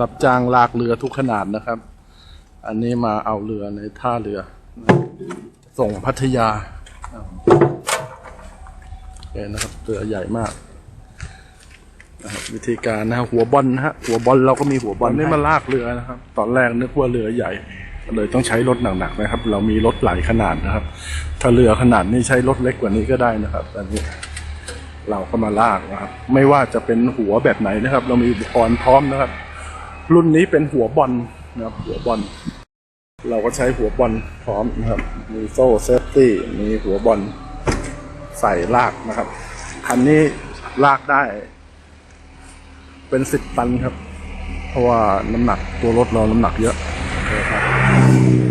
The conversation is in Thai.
รับจ้างลากเรือทุกขนาดนะครับ อันนี้มาเอาเรือในท่าเรือ ส่งพัทยาเห็นนะครับเรือใหญ่มากนะครับวิธีการนะฮะหัวบอลนะฮะหัวบอลเราก็มีหัวบอลนี่มาลากเรือนะครับ ตอนแรกนึกว่าเรือใหญ่ เลยต้องใช้รถหนักๆนะครับ เรามีรถหลายขนาดนะครับ ถ้าเรือขนาดนี้ใช้รถเล็กกว่านี้ก็ได้นะครับอันนี้เราก็มาลากนะครับ ไม่ว่าจะเป็นหัวแบบไหนนะครับ เรามีอุปกรณ์พร้อมนะครับ รุ่นนี้เป็นหัวบอลนะครับหัวบอล เราก็ใช้หัวบอลพร้อมนะครับ มีโซ่เซฟตี้มีหัวบอลใส่ลากนะครับคันนี้ลากได้ เป็นสิบตันครับ เพราะว่าน้ำหนักตัวรถเราน้ำหนักเยอะนะครับ